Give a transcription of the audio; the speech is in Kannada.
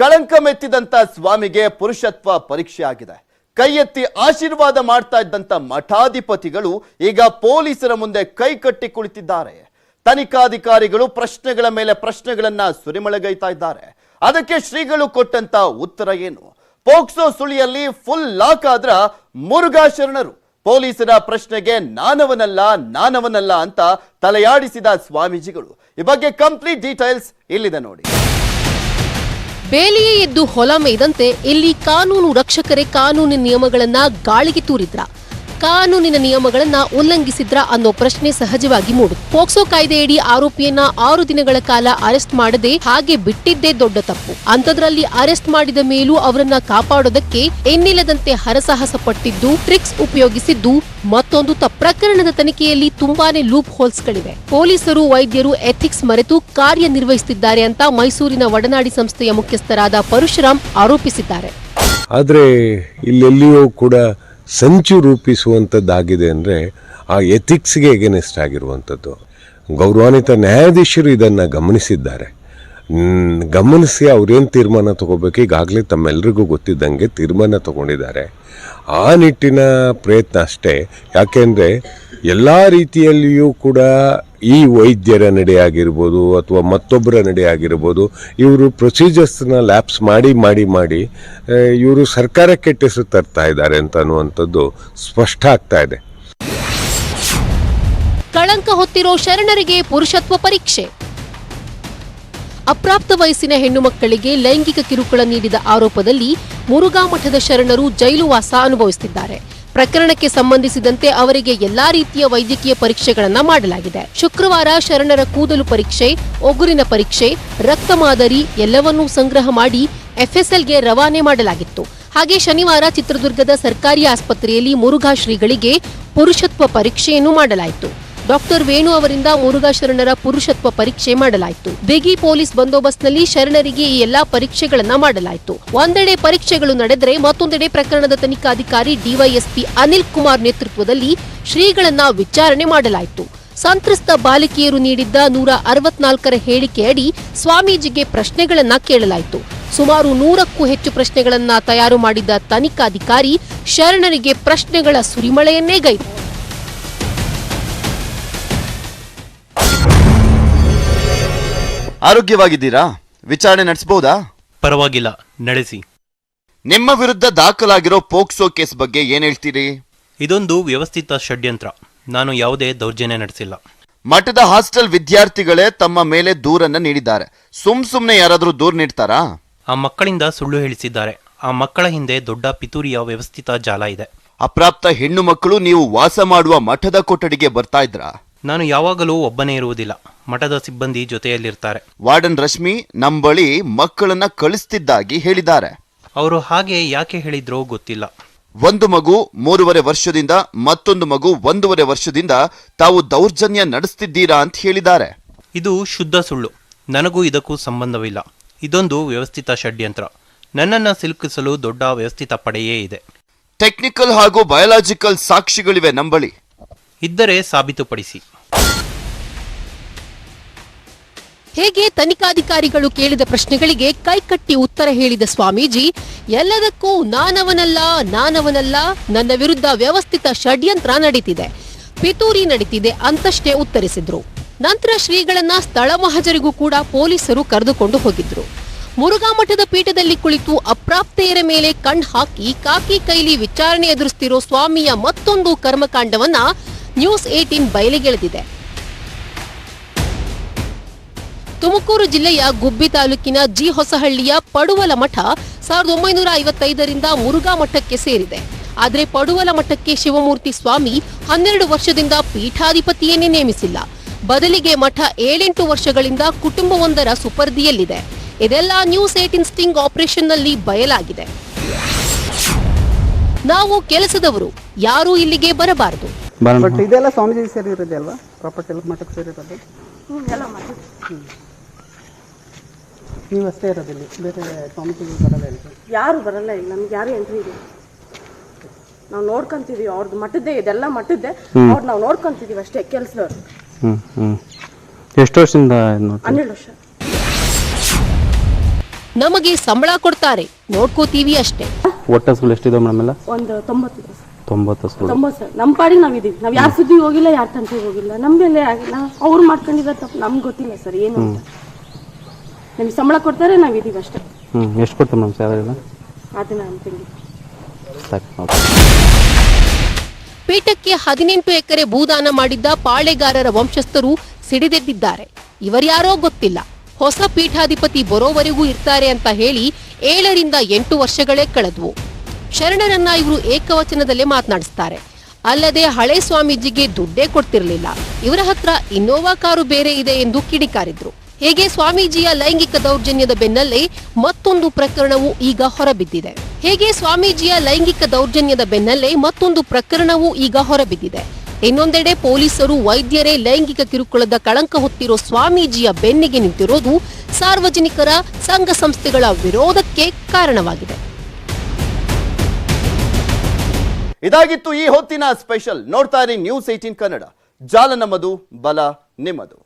ಕಳಂಕ ಮೆತ್ತಿದಂತ ಸ್ವಾಮಿಗೆ ಪುರುಷತ್ವ ಪರೀಕ್ಷೆ ಆಗಿದೆ ಕೈ ಎತ್ತಿ ಆಶೀರ್ವಾದ ಮಾಡ್ತಾ ಇದ್ದಂತ ಮಠಾಧಿಪತಿಗಳು ಈಗ ಪೊಲೀಸರ ಮುಂದೆ ಕೈ ಕಟ್ಟಿ ಕುಳಿತಿದ್ದಾರೆ. ತನಿಖಾಧಿಕಾರಿಗಳು ಪ್ರಶ್ನೆಗಳ ಮೇಲೆ ಪ್ರಶ್ನೆಗಳನ್ನ ಸುರಿಮಳೆಗೈತಾ ಇದ್ದಾರೆ. ಅದಕ್ಕೆ ಶ್ರೀಗಳು ಕೊಟ್ಟಂತ ಉತ್ತರ ಏನು? ಪೋಕ್ಸೋ ಸುಳಿಯಲ್ಲಿ ಫುಲ್ ಲಾಕ್ ಆದ್ರ ಮುರುಘಾ ಶರಣರು, ಪೊಲೀಸರ ಪ್ರಶ್ನೆಗೆ ನಾನವನಲ್ಲ ನಾನವನಲ್ಲ ಅಂತ ತಲೆಯಾಡಿಸಿದ ಸ್ವಾಮೀಜಿಗಳು. ಈ ಬಗ್ಗೆ ಕಂಪ್ಲೀಟ್ ಡೀಟೇಲ್ಸ್ ಇಲ್ಲಿದೆ ನೋಡಿ. ಬೇಲಿಯೇ ಎದ್ದು ಹೊಲ ಮೇಯ್ದಂತೆ ಇಲ್ಲಿ ಕಾನೂನು ರಕ್ಷಕರೇ ಕಾನೂನು ನಿಯಮಗಳನ್ನ ಗಾಳಿಗೆ ತೂರಿದ್ರ. ಕಾನೂನಿನ ನಿಯಮಗಳನ್ನ ಉಲ್ಲಂಘಿಸಿದ್ರ ಅನ್ನೋ ಪ್ರಶ್ನೆ ಸಹಜವಾಗಿ ಮೂಡು ಪೋಕ್ಸೋ ಕಾಯ್ದೆಯಡಿ ಆರೋಪಿಯನ್ನ ಆರು ದಿನಗಳ ಕಾಲ ಅರೆಸ್ಟ್ ಮಾಡದೆ ಹಾಗೆ ಬಿಟ್ಟಿದ್ದೇ ದೊಡ್ಡ ತಪ್ಪು. ಅಂಥದ್ರಲ್ಲಿ ಅರೆಸ್ಟ್ ಮಾಡಿದ ಮೇಲೂ ಅವರನ್ನ ಕಾಪಾಡೋದಕ್ಕೆ ಎನ್ನಿಲ್ಲದಂತೆ ಹರಸಾಹಸ ಪಟ್ಟಿದ್ದು, ಟ್ರಿಕ್ಸ್ ಉಪಯೋಗಿಸಿದ್ದು ಮತ್ತೊಂದು ತಪ್ಪು. ಪ್ರಕರಣದ ತನಿಖೆಯಲ್ಲಿ ತುಂಬಾನೇ ಲೂಪ್ ಹೋಲ್ಸ್ಗಳಿವೆ. ಪೊಲೀಸರು, ವೈದ್ಯರು ಎಥಿಕ್ಸ್ ಮರೆತು ಕಾರ್ಯನಿರ್ವಹಿಸುತ್ತಿದ್ದಾರೆ ಅಂತ ಮೈಸೂರಿನ ಒಡನಾಡಿ ಸಂಸ್ಥೆಯ ಮುಖ್ಯಸ್ಥರಾದ ಪರಶುರಾಮ್ ಆರೋಪಿಸಿದ್ದಾರೆ. ಆದರೆ ಇಲ್ಲೆಲ್ಲಿಯೂ ಕೂಡ ಸಂಚು ರೂಪಿಸುವಂಥದ್ದಾಗಿದೆ ಅಂದರೆ ಆ ಎಥಿಕ್ಸ್ಗೆ ಎಗೆನೆಸ್ಟ್ ಆಗಿರುವಂಥದ್ದು ಗೌರವಾನ್ವಿತ ನ್ಯಾಯಾಧೀಶರು ಇದನ್ನು ಗಮನಿಸಿದ್ದಾರೆ. ಗಮನಿಸಿ ಅವ್ರೇನು ತೀರ್ಮಾನ ತಗೋಬೇಕು ಈಗಾಗಲೇ ತಮ್ಮೆಲ್ಲರಿಗೂ ಗೊತ್ತಿದ್ದಂಗೆ ತೀರ್ಮಾನ ತಗೊಂಡಿದ್ದಾರೆ. ಆ ನಿಟ್ಟಿನ ಪ್ರಯತ್ನ ಅಷ್ಟೇ. ಯಾಕೆಂದರೆ ಎಲ್ಲ ರೀತಿಯಲ್ಲಿಯೂ ಕೂಡ ಈ ವೈದ್ಯರ ನಡೆ ಆಗಿರ್ಬೋದು ಅಥವಾ ಮತ್ತೊಬ್ಬರ ನಡೆ ಆಗಿರ್ಬೋದು, ಇವರು ಪ್ರೊಸೀಜರ್ಸ್ನ ಲ್ಯಾಪ್ಸ್ ಮಾಡಿ ಮಾಡಿ ಮಾಡಿ ಇವರು ಸರ್ಕಾರಕ್ಕೆ ಹೆಸರು ತರ್ತಾ ಇದ್ದಾರೆ ಅಂತ ಅನ್ನುವಂಥದ್ದು ಸ್ಪಷ್ಟ ಆಗ್ತಾ ಇದೆ. ಕಳಂಕ ಹೊತ್ತಿರೋ ಶರಣರಿಗೆ ಪುರುಷತ್ವ ಪರೀಕ್ಷೆ. ಅಪ್ರಾಪ್ತ ವಯಸ್ಸಿನ ಹೆಣ್ಣು ಮಕ್ಕಳಿಗೆ ಲೈಂಗಿಕ ಕಿರುಕುಳ ನೀಡಿದ ಆರೋಪದಲ್ಲಿ ಮುರುಘಾ ಮಠದ ಶರಣರು ಜೈಲುವಾಸ ಅನುಭವಿಸುತ್ತಿದ್ದಾರೆ ಪ್ರಕರಣಕ್ಕೆ ಸಂಬಂಧಿಸಿದಂತೆ ಅವರಿಗೆ ಎಲ್ಲಾ ರೀತಿಯ ವೈದ್ಯಕೀಯ ಪರೀಕ್ಷೆಗಳನ್ನು ಮಾಡಲಾಗಿದೆ. ಶುಕ್ರವಾರ ಶರಣರ ಕೂದಲು ಪರೀಕ್ಷೆ ಒಗುರಿನ ಪರೀಕ್ಷೆ, ರಕ್ತ ಮಾದರಿ ಎಲ್ಲವನ್ನೂ ಸಂಗ್ರಹ ಮಾಡಿ ಎಫ್ಎಸ್ಎಲ್ಗೆ ರವಾನೆ ಮಾಡಲಾಗಿತ್ತು. ಹಾಗೆ ಶನಿವಾರ ಚಿತ್ರದುರ್ಗದ ಸರ್ಕಾರಿ ಆಸ್ಪತ್ರೆಯಲ್ಲಿ ಮುರುಘಾ ಶ್ರೀಗಳಿಗೆ ಪುರುಷತ್ವ ಪರೀಕ್ಷೆಯನ್ನು ಮಾಡಲಾಯಿತು. ಡಾಕ್ಟರ್ ವೇಣು ಅವರಿಂದ ಮುರುಘಾ ಶರಣರ ಪುರುಷತ್ವ ಪರೀಕ್ಷೆ ಮಾಡಲಾಯಿತು. ಬಿಗಿ ಪೊಲೀಸ್ ಬಂದೋಬಸ್ತ್ನಲ್ಲಿ ಶರಣರಿಗೆ ಈ ಎಲ್ಲಾ ಪರೀಕ್ಷೆಗಳನ್ನ ಮಾಡಲಾಯಿತು. ಒಂದೆಡೆ ಪರೀಕ್ಷೆಗಳು ನಡೆದರೆ ಮತ್ತೊಂದೆಡೆ ಪ್ರಕರಣದ ತನಿಖಾಧಿಕಾರಿ ಡಿವೈಎಸ್ಪಿ ಅನಿಲ್ ಕುಮಾರ್ ನೇತೃತ್ವದಲ್ಲಿ ಶ್ರೀಗಳನ್ನ ವಿಚಾರಣೆ ಮಾಡಲಾಯಿತು. ಸಂತ್ರಸ್ತ ಬಾಲಕಿಯರು ನೀಡಿದ್ದ ನೂರ ಅರವತ್ನಾಲ್ಕರ ಹೇಳಿಕೆಯಡಿ ಸ್ವಾಮೀಜಿಗೆ ಪ್ರಶ್ನೆಗಳನ್ನ ಕೇಳಲಾಯಿತು. ಸುಮಾರು ನೂರಕ್ಕೂ ಹೆಚ್ಚು ಪ್ರಶ್ನೆಗಳನ್ನ ತಯಾರು ಮಾಡಿದ್ದ ತನಿಖಾಧಿಕಾರಿ ಶರಣರಿಗೆ ಪ್ರಶ್ನೆಗಳ ಸುರಿಮಳೆಯನ್ನೇ ಗೈದು ಆರೋಗ್ಯವಾಗಿದ್ದೀರಾ? ವಿಚಾರಣೆ ನಡೆಸಬಹುದಾ? ಪರವಾಗಿಲ್ಲ. ನಡೆಸಿ. ನಿಮ್ಮ ವಿರುದ್ಧ ದಾಖಲಾಗಿರೋ ಪೋಕ್ಸೋ ಕೇಸ್ ಬಗ್ಗೆ ಏನ್ ಹೇಳ್ತೀರಿ? ಇದೊಂದು ವ್ಯವಸ್ಥಿತ ಷಡ್ಯಂತ್ರ. ನಾನು ಯಾವುದೇ ದೌರ್ಜನ್ಯ ನಡೆಸಿಲ್ಲ. ಮಠದ ಹಾಸ್ಟೆಲ್ ವಿದ್ಯಾರ್ಥಿಗಳೇ ತಮ್ಮ ಮೇಲೆ ದೂರನ್ನ ನೀಡಿದ್ದಾರೆ. ಸುಮ್ ಸುಮ್ನೆ ಯಾರಾದರೂ ದೂರು ನೀಡ್ತಾರಾ? ಆ ಮಕ್ಕಳಿಂದ ಸುಳ್ಳು ಹೇಳಿಸಿದ್ದಾರೆ. ಆ ಮಕ್ಕಳ ಹಿಂದೆ ದೊಡ್ಡ ಪಿತೂರಿಯ ವ್ಯವಸ್ಥಿತ ಜಾಲ ಇದೆ. ಅಪ್ರಾಪ್ತ ಹೆಣ್ಣು ಮಕ್ಕಳು ನೀವು ವಾಸ ಮಾಡುವ ಮಠದ ಕೊಠಡಿಗೆ ಬರ್ತಾ ಇದ್ರಾ? ನಾನು ಯಾವಾಗಲೂ ಒಬ್ಬನೇ ಇರುವುದಿಲ್ಲ. ಮಠದ ಸಿಬ್ಬಂದಿ ಜೊತೆಯಲ್ಲಿರ್ತಾರೆ. ವಾರ್ಡನ್ ರಶ್ಮಿ ನಮ್ ಬಳಿ ಮಕ್ಕಳನ್ನ ಕಳಿಸ್ತಿದ್ದಾಗಿ ಹೇಳಿದ್ದಾರೆ. ಅವರು ಹಾಗೆ ಯಾಕೆ ಹೇಳಿದ್ರೋ ಗೊತ್ತಿಲ್ಲ. ಒಂದು ಮಗು ಮೂರುವರೆ ವರ್ಷದಿಂದ ಮತ್ತೊಂದು ಮಗು ಒಂದೂವರೆ ವರ್ಷದಿಂದ ತಾವು ದೌರ್ಜನ್ಯ ನಡೆಸ್ತಿದ್ದೀರಾ ಅಂತ ಹೇಳಿದ್ದಾರೆ. ಇದು ಶುದ್ಧ ಸುಳ್ಳು. ನನಗೂ ಇದಕ್ಕೂ ಸಂಬಂಧವಿಲ್ಲ. ಇದೊಂದು ವ್ಯವಸ್ಥಿತ ಷಡ್ಯಂತ್ರ. ನನ್ನನ್ನು ಸಿಲುಕಿಸಲು ದೊಡ್ಡ ವ್ಯವಸ್ಥಿತ ಪಡೆಯೇ ಇದೆ. ಟೆಕ್ನಿಕಲ್ ಹಾಗೂ ಬಯಾಲಜಿಕಲ್ ಸಾಕ್ಷಿಗಳಿವೆ ನಂಬಳಿ ಇದ್ದರೆ ಸಾಬೀತುಪಡಿಸಿ. ಹೇಗೆ ತನಿಖಾಧಿಕಾರಿಗಳು ಕೇಳಿದ ಪ್ರಶ್ನೆಗಳಿಗೆ ಕೈಕಟ್ಟಿ ಉತ್ತರ ಹೇಳಿದ ಸ್ವಾಮೀಜಿ, ಎಲ್ಲದಕ್ಕೂ ನಾನವನಲ್ಲ ನಾನವನಲ್ಲ, ನನ್ನ ವಿರುದ್ಧ ವ್ಯವಸ್ಥಿತ ಷಡ್ಯಂತ್ರ ನಡೀತಿದೆ. ಪಿತೂರಿ ನಡೀತಿದೆ ಅಂತಷ್ಟೇ ಉತ್ತರಿಸಿದ್ರು. ನಂತರ ಶ್ರೀಗಳನ್ನ ಸ್ಥಳ ಮಹಜರಿಗೂ ಕೂಡ ಪೊಲೀಸರು ಕರೆದುಕೊಂಡು ಹೋಗಿದ್ರು. ಮುರುಘಾ ಮಠದ ಪೀಠದಲ್ಲಿ ಕುಳಿತು ಅಪ್ರಾಪ್ತೆಯರ ಮೇಲೆ ಕಣ್ ಹಾಕಿ ಕಾಕಿ ಕೈಲಿ ವಿಚಾರಣೆ ಎದುರಿಸ್ತಿರೋ ಸ್ವಾಮಿಯ ಮತ್ತೊಂದು ಕರ್ಮಕಾಂಡವನ್ನ ನ್ಯೂಸ್ ಏಟೀನ್ ಬಯಲಿಗೆಳೆದಿದೆ. ತುಮಕೂರು ಜಿಲ್ಲೆಯ ಗುಬ್ಬಿ ತಾಲೂಕಿನ ಜಿ ಹೊಸಹಳ್ಳಿಯ ಪಡುವಲ ಮಠ ಸಾವಿರದ ಒಂಬೈನೂರ ಐವತ್ತೈದರಿಂದ ಮುರುಘಾ ಮಠಕ್ಕೆ ಸೇರಿದೆ. ಆದರೆ ಪಡುವಲ ಮಠಕ್ಕೆ ಶಿವಮೂರ್ತಿ ಸ್ವಾಮಿ ಹನ್ನೆರಡು ವರ್ಷದಿಂದ ಪೀಠಾಧಿಪತಿಯನ್ನೇ ನೇಮಿಸಿಲ್ಲ. ಬದಲಿಗೆ ಮಠ ಏಳೆಂಟು ವರ್ಷಗಳಿಂದ ಕುಟುಂಬವೊಂದರ ಸುಪರ್ದಿಯಲ್ಲಿದೆ. ಇದೆಲ್ಲ ನ್ಯೂಸ್ ಏಟಿನ್ ಸ್ಟಿಂಗ್ ಆಪರೇಷನ್ನಲ್ಲಿ ಬಯಲಾಗಿದೆ. ನಾವು ಕೆಲಸದವರು ಯಾರೂ ಇಲ್ಲಿಗೆ ಬರಬಾರದು. ಬಟ್ ಇದೆಲ್ಲ ಸ್ವಾಮೀಜಿ ಸೇರಿರೋದೇ ಅಲ್ವಾ? ಪ್ರಾಪರ್ಟಿ ಎಲ್ಲ ಮಠಕ್ಕೆ ಸೇರಿರೋದು? ಹ್ಮ್. ನೀವು ಅಷ್ಟೇ ಇರೋದಿಲ್ಲಿ. ಬೇರೆ ಸ್ವಾಮೀಜಿಗಳು ಬರಲ್ಲ ಇಲ್ಲ. ಯಾರು ಬರಲ್ಲ ಇಲ್ಲಿ? ನಮ್ಗೆ ಯಾರು ಎಂಟ್ರಿ ಇಲ್ಲ. ನಾವು ನೋಡ್ಕೊಂತೀವಿ ಅವ್ರದ್ದು ಮಠದ್ದೇ ಇದೆಲ್ಲ ಮಠದ್ದೇ. ಅವ್ರು ನಾವು ನೋಡ್ಕೊಂತಿದೀವಿ ಅಷ್ಟೇ ಕೆಲಸದವ್ರು. ಹ್ಞೂ ಹ್ಞೂ ಎಷ್ಟು ವರ್ಷದಿಂದ ಇದ್? ಹನ್ನೆರಡು ವರ್ಷ. ನಮಗೆ ಸಂಬಳ ಕೊಡ್ತಾರೆ. ನೋಡ್ಕೋತೀವಿ ಅಷ್ಟೇ. ಒಟ್ಟು ಹಸುಗಳು ಎಷ್ಟಿದೆ ಮೇಡಮ್ ಎಲ್ಲ? ಒಂದು ತೊಂಬತ್ತು ತೊಂಬತ್ತು ಹಸುಗಳು ತೊಂಬತ್ತು ಸರ್. ನಮ್ಮ ಪಾಡಿಗೆ ನಾವು ಇದೀವಿ. ನಾವು ಯಾರ ಸುದ್ದಿಗೆ ಹೋಗಿಲ್ಲ ಯಾರ ತಂಟೆಗೆ ಹೋಗಿಲ್ಲ. ನಮ್ಮ ಮೇಲೆ ನಾವು ಅವ್ರು ಮಾಡ್ಕೊಂಡಿರೋ ತಪ್ಪು. ನಮ್ಗೆ ಗೊತ್ತಿಲ್ಲ ಸರ್ ಏನು ಅಂತ. ನಮಗೆ ಸಂಬಳ ಕೊಡ್ತಾರೆ ನಾವು ಇದೀವಿ ಅಷ್ಟೇ. ಹ್ಞೂ ಎಷ್ಟು ಕೊಡ್ತೀವಿ ಮೇಡಮ್ ಸ್ಯಾಲರಿ ಎಲ್ಲ ಅದನ್ನ ಅಂತೀನಿ ಸಾಕು ಓಕೆ ಪೀಠಕ್ಕೆ ಹದಿನೆಂಟು ಎಕರೆ ಭೂದಾನ ಮಾಡಿದ್ದ ಪಾಳೆಗಾರರ ವಂಶಸ್ಥರು ಸಿಡಿದೆದ್ದಿದ್ದಾರೆ. ಇವರ್ಯಾರೋ ಗೊತ್ತಿಲ್ಲ. ಹೊಸ ಪೀಠಾಧಿಪತಿ ಬರೋವರೆಗೂ ಇರ್ತಾರೆ ಅಂತ ಹೇಳಿ ಏಳರಿಂದ ಎಂಟು ವರ್ಷಗಳೇ ಕಳೆದ್ವು. ಶರಣರನ್ನ ಇವರು ಏಕವಚನದಲ್ಲೇ ಮಾತನಾಡಿಸ್ತಾರೆ. ಅಲ್ಲದೆ ಹಳೆ ಸ್ವಾಮೀಜಿಗೆ ದುಡ್ಡೇ ಕೊಡ್ತಿರ್ಲಿಲ್ಲ. ಇವರ ಹತ್ರ ಇನ್ನೋವಾ ಕಾರು ಬೇರೆ ಇದೆ ಎಂದು ಕಿಡಿಕಾರಿದ್ರು. ಹೇಗೆ ಸ್ವಾಮೀಜಿಯ ಲೈಂಗಿಕ ದೌರ್ಜನ್ಯದ ಬೆನ್ನಲ್ಲೇ ಮತ್ತೊಂದು ಪ್ರಕರಣವು ಈಗ ಹೊರಬಿದ್ದಿದೆ. ಹೇಗೆ ಸ್ವಾಮೀಜಿಯ ಲೈಂಗಿಕ ದೌರ್ಜನ್ಯದ ಬೆನ್ನಲ್ಲೇ ಮತ್ತೊಂದು ಪ್ರಕರಣವೂ ಈಗ ಹೊರಬಿದ್ದಿದೆ. ಇನ್ನೊಂದೆಡೆ ಪೊಲೀಸರು ವೈದ್ಯರೇ ಲೈಂಗಿಕ ಕಿರುಕುಳದ ಕಳಂಕ ಹೊತ್ತಿರೋ ಸ್ವಾಮೀಜಿಯ ಬೆನ್ನಿಗೆ ನಿಂತಿರೋದು ಸಾರ್ವಜನಿಕರ ಸಂಘ ಸಂಸ್ಥೆಗಳ ವಿರೋಧಕ್ಕೆ ಕಾರಣವಾಗಿದೆ. ಇದಾಗಿತ್ತು ಈ ಹೊತ್ತಿನ ಸ್ಪೆಷಲ್. ನೋಡ್ತಾ ನ್ಯೂಸ್ ಏಟೀನ್ ಕನ್ನಡ. ಜಾಲ ನಮ್ಮದು ಬಲ ನಿಮ್ಮದು.